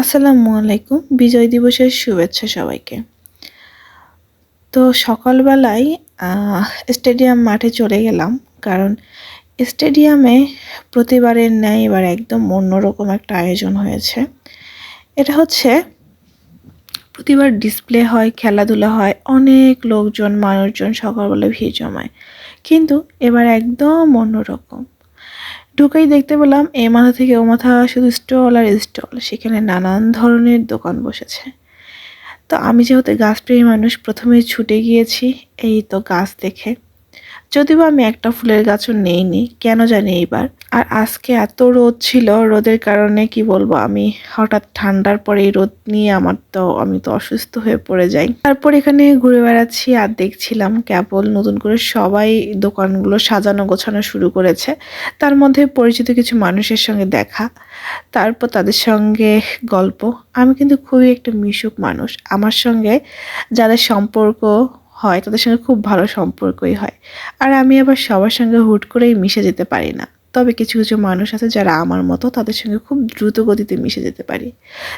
আসসালামু আলাইকুম। বিজয় দিবসের শুভেচ্ছা সবাইকে। তো সকালবেলায় স্টেডিয়াম মাঠে চলে গেলাম কারণ স্টেডিয়ামে প্রতিবারের ন্যায় এবার একদম অন্যরকম একটা আয়োজন হয়েছে। এটা হচ্ছে প্রতিবার ডিসপ্লে হয়, খেলাধুলা হয়, অনেক লোকজন, মানুষজন সকালবেলা ভিড় জমায়। কিন্তু এবার একদম অন্যরকম। ঢুকেই দেখতে পেলাম, এ মাথা থেকে ও মাথা শুধু স্টল আর স্টল। সেখানে নানান ধরনের দোকান বসেছে। তো আমি যেহেতু গাছপ্রেমী মানুষ প্রথমে ছুটে গিয়েছি। এই তো গাছ দেখে। যদিও আমি একটা ফুলের গাছও নেইনি, কেন জানি এইবার। আর আজকে এত রোদ ছিল, রোদের কারণে কি বলব, আমি হঠাৎ ঠান্ডার পরে এই রোদ নিয়ে আমার তো, আমি তো অসুস্থ হয়ে পড়ে যাই। তারপর এখানে ঘুরে বেড়াচ্ছি আর দেখছিলাম কেবল নতুন করে সবাই দোকানগুলো সাজানো গোছানো শুরু করেছে। তার মধ্যে পরিচিত কিছু মানুষের সঙ্গে দেখা, তারপর তাদের সঙ্গে গল্প। আমি কিন্তু খুবই একটা মিশুক মানুষ। আমার সঙ্গে যাদের সম্পর্ক হয়, তাদের সঙ্গে খুব ভালো সম্পর্কই হয়। আর আমি আবার সবার সঙ্গে হুট করেই মিশে যেতে পারি না। তবে কিছু কিছু মানুষ আছে যারা আমার মতো তাদের সঙ্গে খুব দ্রুত গতিতে মিশে যেতে পারি।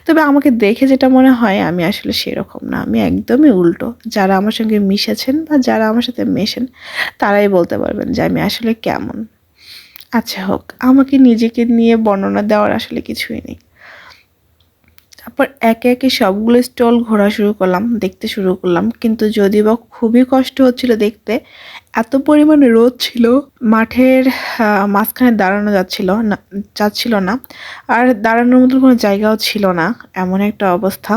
তবে আমাকে দেখে যেটা মনে হয়, আমি আসলে সেরকম না। আমি একদমই উল্টো। যারা আমার সঙ্গে মিশেছেন বা যারা আমার সাথে মেশেন, তারাই বলতে পারবেন যে আমি আসলে কেমন। আচ্ছা হোক, আমাকে নিজেকে নিয়ে বর্ণনা দেওয়ার আসলে কিছুই নেই। তারপর একে একে সবগুলো স্টল ঘোরা শুরু করলাম, দেখতে শুরু করলাম। কিন্তু যদিও বা খুবই কষ্ট হচ্ছিল দেখতে, এত পরিমাণে রোদ ছিল, মাঠের মাঝখানে দাঁড়ানো যাচ্ছিল না যাচ্ছিল না। আর দাঁড়ানোর মতো কোনো জায়গাও ছিল না, এমন একটা অবস্থা।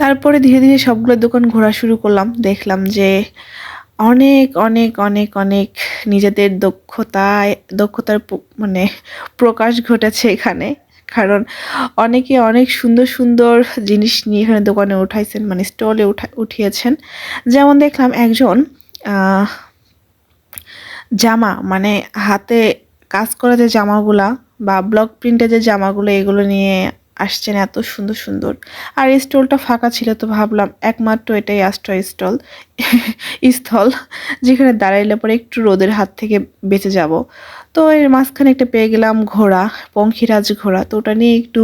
তারপরে ধীরে ধীরে সবগুলো দোকান ঘোরা শুরু করলাম, দেখলাম যে অনেক অনেক অনেক অনেক নিজেদের দক্ষতায়, দক্ষতার মানে প্রকাশ ঘটেছে এখানে। কারণ অনেকে অনেক সুন্দর সুন্দর জিনিস নিয়ে এখানে দোকানে উঠাইছেন মানে স্টলে উঠা, উঠিয়েছেন। যেমন দেখলাম একজন জামা মানে হাতে কাজ করা যে জামাগুলা বা ব্লক প্রিন্টের যে জামাগুলো, এগুলো নিয়ে আসছেন এত সুন্দর সুন্দর। আর এই স্টলটা ফাঁকা ছিল তো ভাবলাম একমাত্র এটাই আশ্রয় স্টল স্থল, যেখানে দাঁড়াইলে পরে একটু রোদের হাত থেকে বেঁচে যাব। তো এর মাঝখানে একটা পেয়ে গেলাম ঘোড়া, পঙ্খিরাজ ঘোড়া, তো ওটা নিয়ে একটু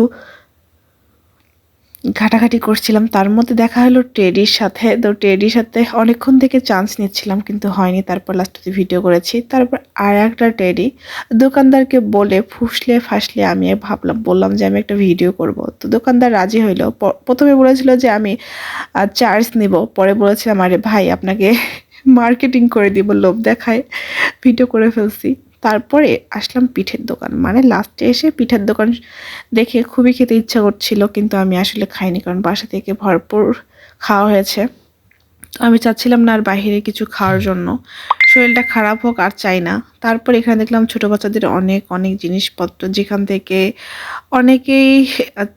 ঘাটাঘাটি করছিলাম। তার মধ্যে দেখা হলো টেডির সাথে। তো টেডির সাথে অনেকক্ষণ থেকে চান্স নিচ্ছিলাম, কিন্তু হয়নি। তারপর লাস্টে ভিডিও করেছি। তারপর আর একটা টেডি দোকানদারকে বলে ফুসলে ফাসলে আমি ভাবলাম, বললাম যে আমি একটা ভিডিও করব। তো দোকানদার রাজি হইল। প্রথমে বলেছিল যে আমি চার্জ নিব। পরে বলেছিলাম, আরে ভাই, আপনাকে মার্কেটিং করে দিব, লোভ দেখায়। ভিডিও করে ফেলছি। তারপরে আসলাম পিঠের দোকান। মানে লাস্টে এসে পিঠের দোকান দেখে খুবই খেতে ইচ্ছা করছিল, কিন্তু আমি আসলে খাইনি কারণ বাসা থেকে ভরপুর খাওয়া হয়েছে। আমি চাচ্ছিলাম না আর বাইরে কিছু খাওয়ার জন্য। শরীরটা খারাপ হোক আর চাই না। তারপর এখানে দেখলাম ছোটো বাচ্চাদের অনেক অনেক জিনিসপত্র, যেখান থেকে অনেকেই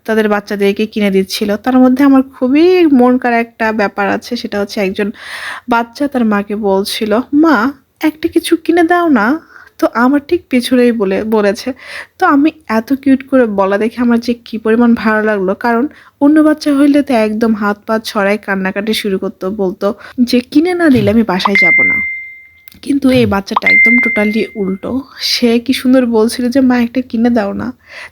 তাদের বাচ্চাদেরকে কিনে দিচ্ছিল। তার মধ্যে আমার খুবই মন কাড়া একটা ব্যাপার আছে, সেটা হচ্ছে একজন বাচ্চা তার মাকে বলছিল, মা, একটা কিছু কিনে দাও না। তো আমার ঠিক পিছনেই বলে, বলেছে। তো আমি এত কিউট করে বলা দেখে আমার যে কী পরিমাণ ভালো লাগল, কারণ অন্য বাচ্চা হইলে তো একদম হাত পা ছড়ায় কান্নাকাটি শুরু করতো, বলতো যে কিনে না দিলে আমি বাসায় যাব না। কিন্তু এই বাচ্চাটা একদম টোটালি উল্টো। সে কি সুন্দর বলছিল যে, মা, একটা কিনে দাও না।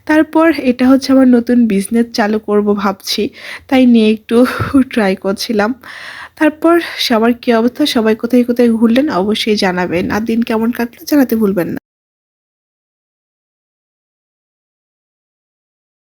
তারপর এটা হচ্ছে আমার নতুন বিজনেস চালু করব ভাবছি, তাই নিয়ে একটু ট্রাই করছিলাম। তারপর সবার কী অবস্থা? সবাই কোথায় কোথায় ঘুরলেন? অবশ্যই জানাবেন। আর দিন কেমন কাটলো জানাতে ভুলবেন না।